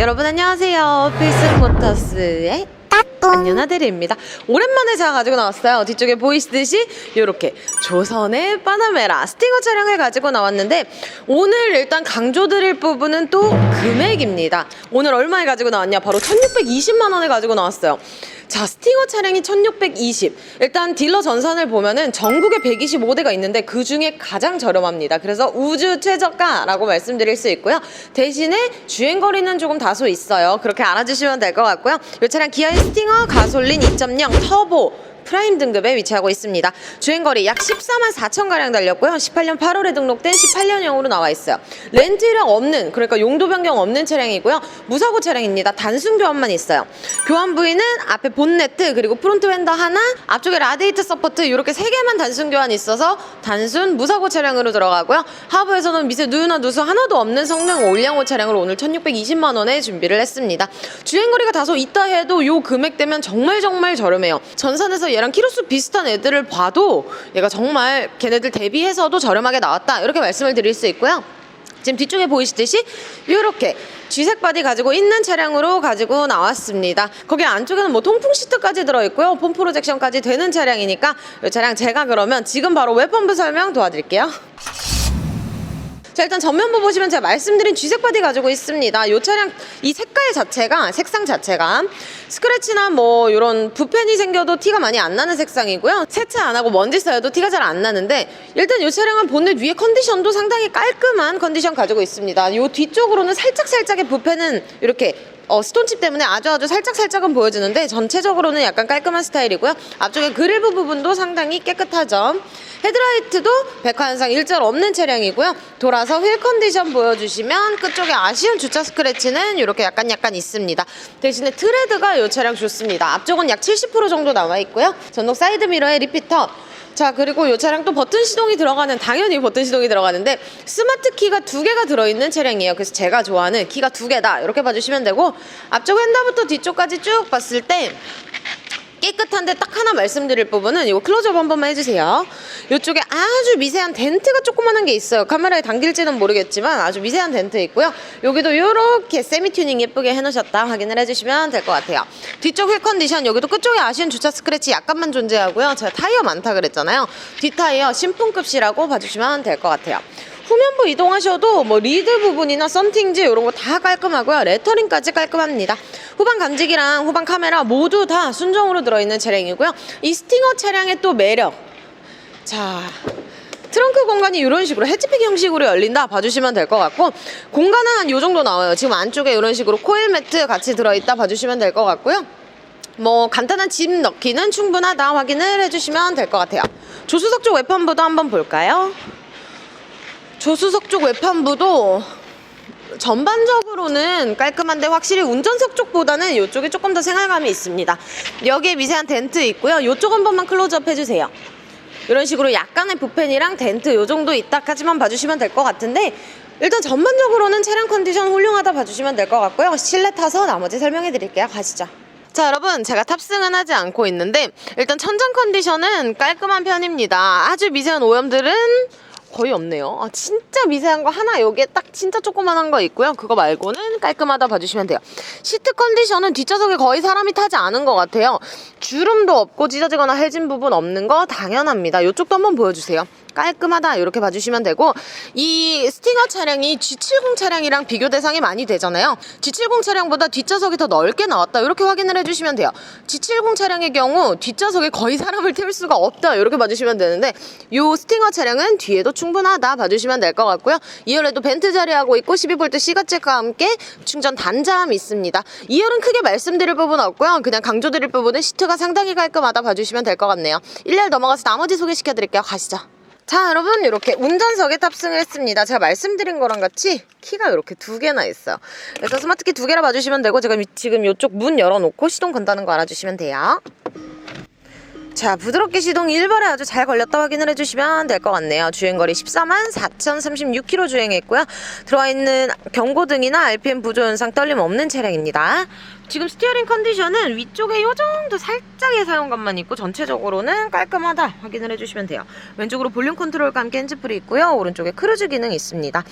여러분 안녕하세요. 필승모터스의 안녕하대리입니다. 오랜만에 제가 가지고 나왔어요. 뒤쪽에 보이시듯이 이렇게 조선의 파나메라 스팅어 차량을 가지고 나왔는데 오늘 일단 강조드릴 부분은 또 금액입니다. 오늘 얼마에 가지고 나왔냐? 바로 1620만 원에 가지고 나왔어요. 자, 스팅어 차량이 1620. 일단 딜러 전산을 보면은 전국에 125대가 있는데 그 중에 가장 저렴합니다. 그래서 우주 최저가라고 말씀드릴 수 있고요. 대신에 주행 거리는 조금 다소 있어요. 그렇게 알아주시면 될 것 같고요. 이 차량 기아의 스팅어 가솔린 2.0 터보 프라임 등급에 위치하고 있습니다. 주행거리 약 14만 4천 가량 달렸고요. 18년 8월에 등록된 18년형으로 나와 있어요. 렌트령 없는 그러니까 용도 변경 없는 차량이고요. 무사고 차량입니다. 단순 교환만 있어요. 교환 부위는 앞에 본네트 그리고 프론트 휀더 하나, 앞쪽에 라디에이터 서포트 이렇게 세 개만 단순 교환 있어서 단순 무사고 차량으로 들어가고요. 하부에서는 미세 누유나 누수 하나도 없는 성능 올량호 차량으로 오늘 1,620만 원에 준비를 했습니다. 주행거리가 다소 있다 해도 요 금액대면 정말 정말 저렴해요. 전산에서 얘랑 키로수 비슷한 애들을 봐도 얘가 정말 걔네들 대비해서도 저렴하게 나왔다 이렇게 말씀을 드릴 수 있고요. 지금 뒤쪽에 보이시듯이 이렇게 쥐색 바디 가지고 있는 차량으로 가지고 나왔습니다. 거기 안쪽에는 뭐 통풍 시트까지 들어있고요. 폼 프로젝션까지 되는 차량이니까 이 차량 제가 그러면 지금 바로 웨펀부 설명 도와드릴게요. 자 일단 전면부 보시면 제가 말씀드린 쥐색 바디 가지고 있습니다. 이 차량 이 색깔 자체가 색상 자체가 스크래치나 뭐 이런 부펜이 생겨도 티가 많이 안 나는 색상이고요. 세차 안 하고 먼지 쌓여도 티가 잘 안 나는데 일단 이 차량은 본넷 위에 컨디션도 상당히 깔끔한 컨디션 가지고 있습니다. 이 뒤쪽으로는 살짝 살짝의 부펜은 이렇게 어, 스톤칩 때문에 아주 아주 살짝 살짝은 보여지는데 전체적으로는 약간 깔끔한 스타일이고요. 앞쪽에 그릴부 부분도 상당히 깨끗하죠. 헤드라이트도 백화현상 일절 없는 차량이고요. 돌아서 휠 컨디션 보여주시면 끝쪽에 아쉬운 주차 스크래치는 이렇게 약간 약간 있습니다. 대신에 트레드가 이 차량 좋습니다. 앞쪽은 약 70% 정도 나와 있고요. 전동 사이드 미러에 리피터 자 그리고 이 차량 또 버튼 시동이 들어가는 당연히 버튼 시동이 들어가는데 스마트 키가 두 개가 들어있는 차량이에요. 그래서 제가 좋아하는 키가 두 개다. 이렇게 봐주시면 되고 앞쪽 핸다부터 뒤쪽까지 쭉 봤을 때 깨끗한데 딱 하나 말씀드릴 부분은 이거 클로즈업 한 번만 해주세요. 이쪽에 아주 미세한 덴트가 조그만한 게 있어요. 카메라에 담길지는 모르겠지만 아주 미세한 덴트 있고요. 여기도 이렇게 세미 튜닝 예쁘게 해놓으셨다 확인을 해주시면 될 것 같아요. 뒤쪽 휠 컨디션 여기도 끝쪽에 아쉬운 주차 스크래치 약간만 존재하고요. 제가 타이어 많다 그랬잖아요. 뒷타이어 신품급시라고 봐주시면 될 것 같아요. 후면부 이동하셔도 뭐 리드 부분이나 썬팅지 이런 거 다 깔끔하고요. 레터링까지 깔끔합니다. 후방 감지기랑 후방 카메라 모두 다 순정으로 들어있는 차량이고요. 이 스팅어 차량의 또 매력. 자, 트렁크 공간이 이런 식으로 해치팩 형식으로 열린다 봐주시면 될 것 같고 공간은 한 이 정도 나와요. 지금 안쪽에 이런 식으로 코일 매트 같이 들어있다 봐주시면 될 것 같고요. 뭐 간단한 짐 넣기는 충분하다 확인을 해주시면 될 것 같아요. 조수석 쪽 외판부도 한번 볼까요? 조수석 쪽 외판부도 전반적으로는 깔끔한데 확실히 운전석 쪽보다는 이쪽이 조금 더 생활감이 있습니다. 여기에 미세한 덴트 있고요. 이쪽 한 번만 클로즈업 해주세요. 이런 식으로 약간의 부펜이랑 덴트 요 정도 있다까지만 봐주시면 될 것 같은데 일단 전반적으로는 차량 컨디션 훌륭하다 봐주시면 될 것 같고요. 실내 타서 나머지 설명해 드릴게요. 가시죠. 자 여러분 제가 탑승은 하지 않고 있는데 일단 천장 컨디션은 깔끔한 편입니다. 아주 미세한 오염들은 거의 없네요. 아, 진짜 미세한 거 하나 여기에 딱 진짜 조그만한 거 있고요. 그거 말고는 깔끔하다 봐주시면 돼요. 시트 컨디션은 뒷좌석에 거의 사람이 타지 않은 것 같아요. 주름도 없고 찢어지거나 해진 부분 없는 거 당연합니다. 이쪽도 한번 보여주세요. 깔끔하다 이렇게 봐주시면 되고 이 스팅어 차량이 G70 차량이랑 비교 대상이 많이 되잖아요. G70 차량보다 뒷좌석이 더 넓게 나왔다. 이렇게 확인을 해주시면 돼요. G70 차량의 경우 뒷좌석에 거의 사람을 태울 수가 없다. 이렇게 봐주시면 되는데 이 스팅어 차량은 뒤에도 충분하다 봐주시면 될 것 같고요. 2열에도 벤트 자리하고 있고 12V 시가잭과 함께 충전 단자함 있습니다. 2열은 크게 말씀드릴 부분 없고요. 그냥 강조드릴 부분은 시트가 상당히 깔끔하다 봐주시면 될 것 같네요. 1열 넘어가서 나머지 소개시켜 드릴게요. 가시죠 자 여러분 이렇게 운전석에 탑승을 했습니다. 제가 말씀드린 거랑 같이 키가 이렇게 두 개나 있어요. 그래서 스마트키 두 개라 봐주시면 되고 제가 지금 이쪽 문 열어놓고 시동 건다는 거 알아주시면 돼요. 자 부드럽게 시동 1발에 아주 잘 걸렸다 확인을 해주시면 될 것 같네요. 주행거리 14만 4,036km 주행했고요. 들어와 있는 경고등이나 RPM 부조 현상 떨림 없는 차량입니다 지금 스티어링 컨디션은 위쪽에 요 정도 살짝의 사용감만 있고 전체적으로는 깔끔하다 확인을 해주시면 돼요. 왼쪽으로 볼륨 컨트롤과 함께 핸즈프리 있고요. 오른쪽에 크루즈 기능 있습니다.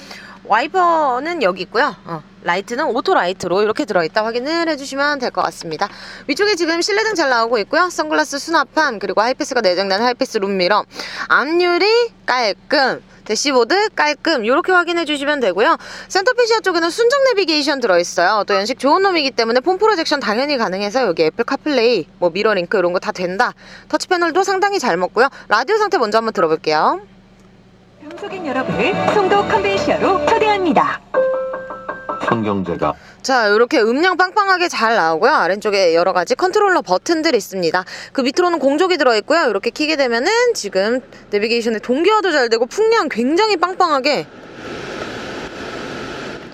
와이퍼는 여기 있고요. 어, 라이트는 오토 라이트로 이렇게 들어있다 확인을 해주시면 될 것 같습니다. 위쪽에 지금 실내등 잘 나오고 있고요. 선글라스 수납함 그리고 하이패스가 내장된 하이패스 룸미러 앞유리 깔끔 대시보드 깔끔 이렇게 확인해 주시면 되고요. 센터페시아 쪽에는 순정 내비게이션 들어있어요. 또 연식 좋은 놈이기 때문에 폰 프로젝션 당연히 가능해서 여기 애플 카플레이, 뭐 미러링크 이런 거 다 된다. 터치 패널도 상당히 잘 먹고요. 라디오 상태 먼저 한번 들어볼게요. 방송인 여러분을 송도 컨벤시아로 초대합니다. 성경제가 자, 이렇게 음량 빵빵하게 잘 나오고요. 아래쪽에 여러 가지 컨트롤러 버튼들이 있습니다. 그 밑으로는 공족이 들어있고요. 이렇게 키게 되면은 지금 내비게이션의 동기화도 잘 되고 풍량 굉장히 빵빵하게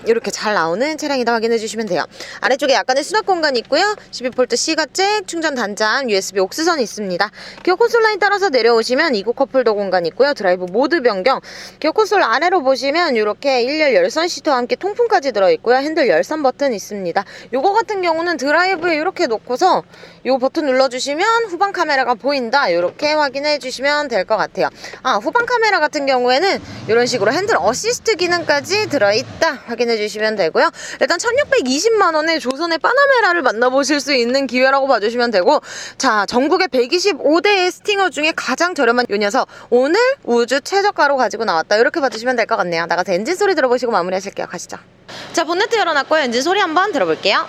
이렇게 잘 나오는 차량이다 확인해 주시면 돼요. 아래쪽에 약간의 수납 공간이 있고요. 12V C가 잭, 충전 단자, USB 옥스선이 있습니다. 기어 콘솔 라인 따라서 내려오시면 이구 컵홀더 공간 있고요. 드라이브 모드 변경. 기어 콘솔 아래로 보시면 이렇게 일렬 열선 시트와 함께 통풍까지 들어있고요. 핸들 열선 버튼 있습니다. 요거 같은 경우는 드라이브에 이렇게 놓고서 요 버튼 눌러주시면 후방 카메라가 보인다. 이렇게 확인해 주시면 될 것 같아요. 아, 후방 카메라 같은 경우에는 이런 식으로 핸들 어시스트 기능까지 들어있다. 확인해 주시면 되고요. 일단 1620만 원에 조선의 파나메라를 만나보실 수 있는 기회라고 봐주시면 되고 자, 전국의 125대의 스팅어 중에 가장 저렴한 요 녀석 오늘 우주 최저가로 가지고 나왔다. 이렇게 봐주시면 될 것 같네요. 나가서 엔진 소리 들어보시고 마무리하실게요. 가시죠. 자, 본네트 열어놨고요. 엔진 소리 한번 들어볼게요.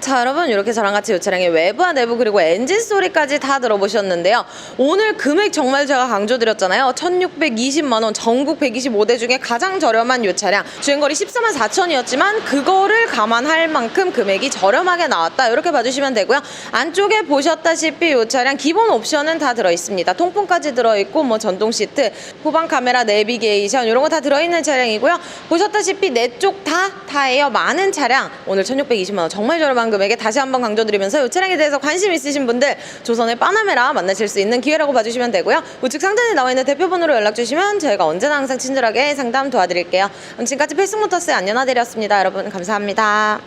자 여러분 이렇게 저랑 같이 이 차량의 외부와 내부 그리고 엔진 소리까지 다 들어보셨는데요. 오늘 금액 정말 제가 강조드렸잖아요. 1620만 원 전국 125대 중에 가장 저렴한 이 차량. 주행거리 14만 4천이었지만 그거를 감안할 만큼 금액이 저렴하게 나왔다. 이렇게 봐주시면 되고요. 안쪽에 보셨다시피 이 차량 기본 옵션은 다 들어있습니다. 통풍까지 들어있고 뭐 전동 시트 후방 카메라 내비게이션 이런 거 다 들어있는 차량이고요. 보셨다시피 내 쪽 다 타이어 많은 차량. 오늘 1620만 원. 정말 저렴한 금액에 다시 한번 강조드리면서 이 차량에 대해서 관심 있으신 분들 조선의 파나메라 만나실 수 있는 기회라고 봐주시면 되고요. 우측 상단에 나와 있는 대표번호로 연락 주시면 저희가 언제나 항상 친절하게 상담 도와드릴게요. 지금까지 필승모터스의 안연아들이었습니다. 여러분 감사합니다